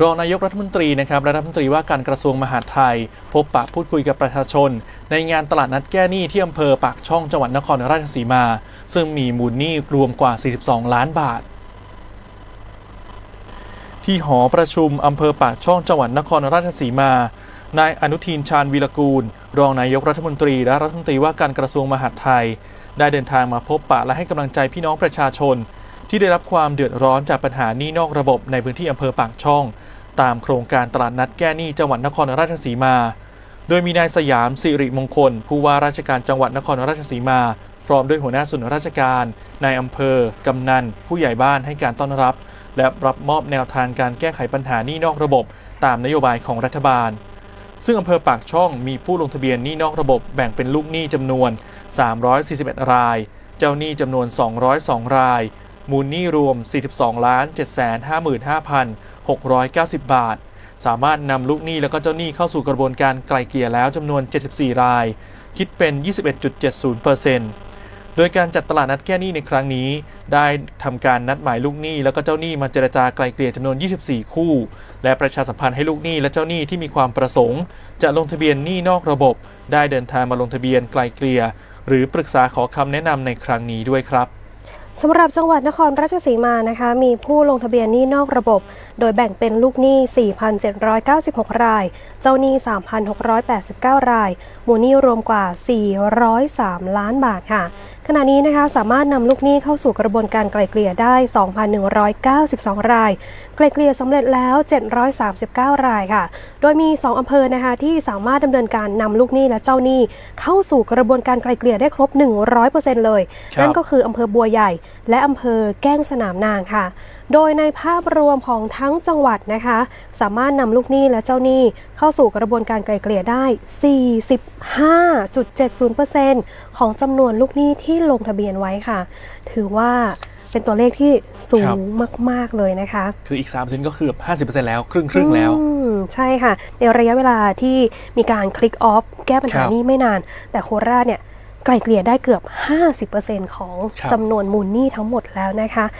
รองนายกรัฐมนตรีนะครับและรัฐมนตรีว่าการกระทรวงมหาดไทย พบปะพูดคุยกับประชาชน ในงานตลาดนัดแก้หนี้ที่อำเภอปากช่องจังหวัดนครราชสีมา ซึ่งมีมูลหนี้รวมกว่า 42 ล้านบาท ที่หอประชุมอำเภอปากช่องจังหวัดนครราชสีมานายอนุทินชาญวีรกูล รองนายกรัฐมนตรี และรัฐมนตรีว่าการกระทรวงมหาดไทย ได้เดินทางมาพบปะและให้กำลังใจพี่น้องประชาชน ที่ได้รับความเดือดร้อนจากปัญหานี้นอกระบบในพื้นที่อำเภอปากช่อง ตามโครงการตลาดนัดแก้หนี้จังหวัดนครราชสีมา โดยมีนายสยามสิริมงคล ผู้ว่าราชการจังหวัดนครราชสีมา พร้อมด้วยหัวหน้าส่วนราชการ นายอำเภอ กำนัน ผู้ใหญ่บ้านให้การต้อนรับ และรับมอบแนวทางการแก้ไขปัญหาหนี้นอกระบบ ตามนโยบายของรัฐบาล ซึ่งอำเภอปากช่องมีผู้ลงทะเบียนหนี้นอกระบบแบ่งเป็นลูกหนี้จำนวน 341 ราย เจ้าหนี้จำนวน 202 รายมูลหนี้รวม 42 ล้าน 690 บาท สามารถนำลูกหนี้แล้วก็เจ้าหนี้เข้าสู่กระบวนการไกลเกลี่ยแล้วจำนวน 74 ราย คิดเป็น 21.70%โดยการจัดตลาดนัดแก้หนี้ในครั้งนี้ ได้ทำการนัดหมายลูกหนี้ แล้วก็เจ้าหนี้มาเจรจาไกลเกลี่ยจำนวน 24 คู่ และประชาสัมพันธ์ให้ลูกหนี้และเจ้าหนี้ที่มีความประสงค์ จะลงทะเบียนหนี้นอกระบบ ได้เดินทางมาลงทะเบียนไกลเกลี่ยหรือปรึกษาขอคำแนะนำในครั้งนี้ด้วยครับ สำหรับจังหวัดนครราชสีมานะคะ มีผู้ลงทะเบียนหนี้นอกระบบ โดยแบ่งเป็นลูกหนี้ 4,796 ราย เจ้าหนี้ 3,689 ราย มูลหนี้รวมกว่า 403 ล้านบาทค่ะ ขณะนี้นะคะสามารถนำลูกหนี้เข้าสู่กระบวนการไกล่เกลี่ยได้ 2,192 ราย ไกล่เกลี่ยสำเร็จแล้ว 739 รายค่ะ โดยมี 2อำเภอนะคะที่สามารถดำเนินการนำลูกหนี้และเจ้าหนี้ เข้าสู่กระบวนการไกล่เกลี่ยได้ครบ 100%เลยครับนั่นก็คืออำเภอบัวใหญ่ และอำเภอแก้งสนามนางค่ะโดยในภาพรวมของทั้งจังหวัดนะคะ สามารถนำลูกหนี้และเจ้าหนี้เข้าสู่กระบวนการไกล่เกลี่ยได้ 45.70%ของจำนวนลูกหนี้ที่ลงทะเบียนไว้ค่ะ ถือว่าเป็นตัวเลขที่สูครังบมาก ๆ เลยนะคะ คืออีก 3%ก็คือแบบ50%แล้ว ครึ่งครึ่งๆแล้วอืมใช่ค่ะ ในระยะเวลาที่มีการคลิกออฟแก้ปัญหาครับนี้ไม่นาน แต่โคราชเนี่ยไกล่เกลี่ยได้เกือบ 50%ของครับจำนวนมูลหนี้ทั้งหมดแล้วนะคะ